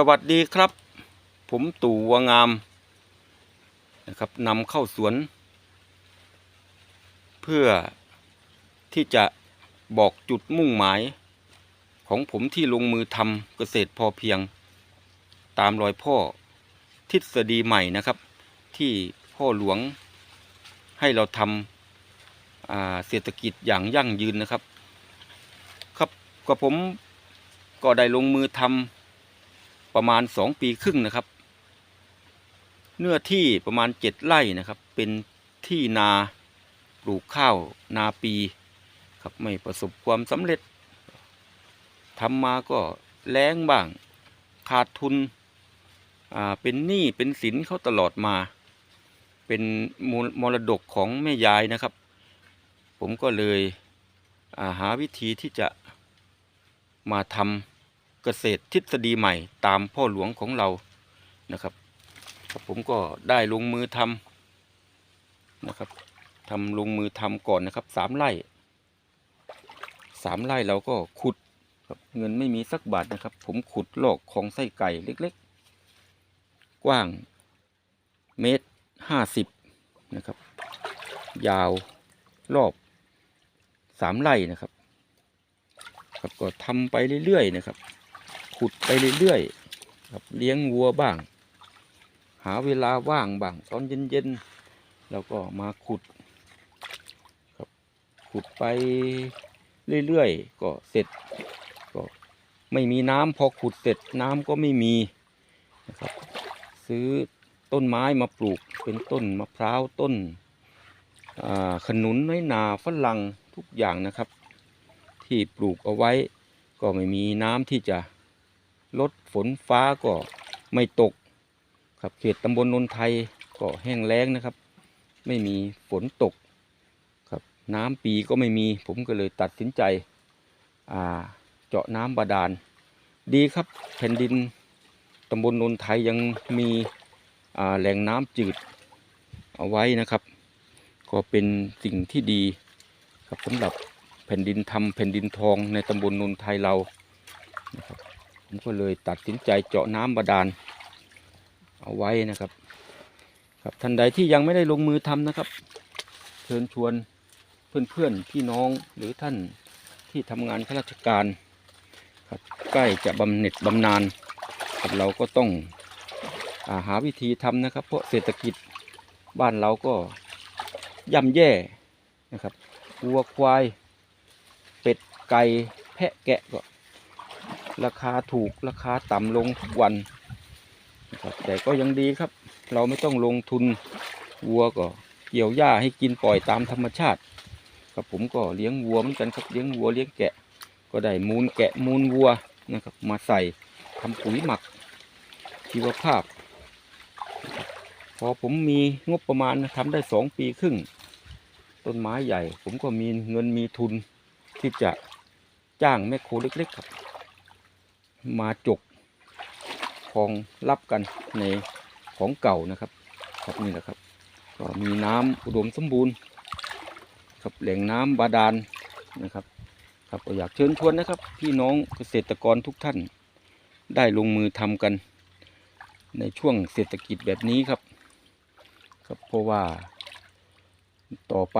สวัสดีครับ ผมตู่วัวงามนะครับนำเข้าสวน เพื่อที่จะบอกจุดมุ่งหมาย ของผมที่ลงมือทำเกษตรพอเพียง ตามรอยพ่อทฤษฎีใหม่นะครับ ที่พ่อหลวงให้เราทำาเศรษฐกิจอย่างยั่งยืนนะครับ ครับก็ผมก็ได้ลงมือทำ ประมาณสองปีครึ่งนะครับ เนื้อที่ประมาณเจ็ดไร่นะครับ เป็นที่นาปลูกข้าวนาปีครับไม่ประสบความสำเร็จทำมาก็แล้งบ้างขาดทุนอ่าเป็นหนี้เป็นสินเขาตลอดมา เป็นมรมรดกของแม่ยายนะครับ ผมก็เลยาหาวิธีที่จะมาทำ กษตรทฤษฎีใหม่ตามพ่อหลวงของเรานะครับครับผมก็ได้ลงมือทำนะครับทำลงมือทำก่อนนะครับสามไร่สามไร่เราก็ขุดครับเงินไม่มีสักบาทนะครับ ผมขุดลอกของไส้ไก่เล็กๆ กว้างเมตรห้าสิบนะครับ ยาวรอบสามไร่นะครับครับก็ทำไปเรื่อยๆนะครับ ขุดไปเรื่อยๆครับเลี้ยงวัวบ้าง หาเวลาว่างบ้างตอนเย็นๆเราก็มาขุดครับขุดไปเรื่อยๆก็เสร็จก็ไม่มีน้ำพอขุดเสร็จน้ำก็ไม่มีนะครับซื้อต้นไม้มาปลูกเป็นต้นมะพร้าวต้นขนุนน้อยนาฝรั่งทุกอย่างนะครับ ที่ปลูกเอาไว้ก็ไม่มีน้ำที่จะ ลดฝนฟ้าก็ไม่ตกครับเขตตำบลนนไทยก็แห้งแล้งนะครับ ไม่มีฝนตกครับน้ำปีก็ไม่มี ผมก็เลยตัดสินใจเจาะน้ำบาดาล ดีครับแผ่นดินตำบลนนไทยยังมีแหล่งน้ำจืดเอาไว้นะครับ ก็เป็นสิ่งที่ดีครับสำหรับแผ่นดินทำแผ่นดินทองในตำบลนนไทยเรานะครับ ผมก็เลยตัดสินใจเจาะน้ำบาดาล เอาไว้นะครับ ครับท่านใดที่ยังไม่ได้ลงมือทำนะครับ เชิญชวนเพื่อนๆพี่น้องหรือท่านที่ทำงานข้าราชการครับใกล้จะบำเหน็จบำนาญครับเราก็ต้องอาหาวิธีทำนะครับ เพราะเศรษฐกิจบ้านเราก็ย่ำแย่นะครับวัวควาย เป็ดไก่แพะแกะก็ ราคาถูกราคาต่ำลงทุกวันครับแต่ก็ยังดีครับ เราไม่ต้องลงทุนวัวก็เกี่ยวหญ้าให้กินปล่อยตามธรรมชาติครับผมก็เลี้ยงวัวเหมือนกันครับเลี้ยงวัวเลี้ยงแกะ ก็ได้มูลแกะมูลวัวนะครับ มาใส่ทำปุ๋ยหมักชีวภาพ พอผมมีงบประมาณทำได้สองปีครึ่ง ต้นไม้ใหญ่ ผมก็มีเงินมีทุนที่จะจ้างแม่โครเล็กๆครับ มาจกของรับกันในของเก่านะครับครับนี่แหละครับก็มีน้ำอุดมสมบูรณ์ครับแหล่งน้ำบาดาลนะครับ ครับก็อยากเชิญชวนนะครับ พี่น้องเกษตรกรทุกท่าน ได้ลงมือทำกัน ในช่วงเศรษฐกิจแบบนี้ครับ ครับเพราะว่าต่อไป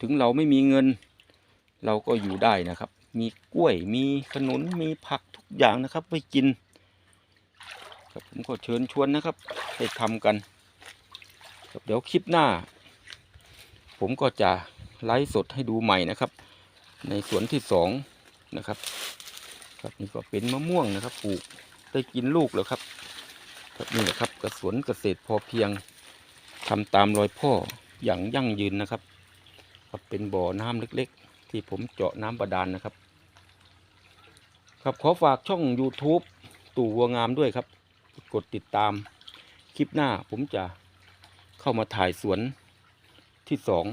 ถึงเราไม่มีเงิน เราก็อยู่ได้นะครับ มีกล้วยมีขนุนมีผัก อย่างนะครับไว้กินครับผมก็เชิญชวนนะครับไปทำกันครับเดี๋ยวคลิปหน้า ผมก็จะไลฟ์สดให้ดูใหม่นะครับ ในสวนที่สองนะครับครับนี่ก็เป็นมะม่วงนะครับปลูกได้กินลูกแล้วครับครับนี่แหละครับกระสวนเกษตรพอเพียงทำตามรอยพ่ออย่างยั่งยืนนะครับครับเป็นบ่อน้ำเล็ก ๆ ที่ผมเจาะน้ำบาดาลนะครับ ครับขอฝากช่อง YouTube ตู่วัวงามด้วยครับ กดติดตาม คลิปหน้าผมจะเข้ามาถ่ายสวนที่สอง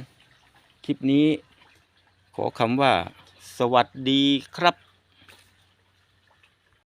คลิปนี้ขอคำว่า สวัสดีครับ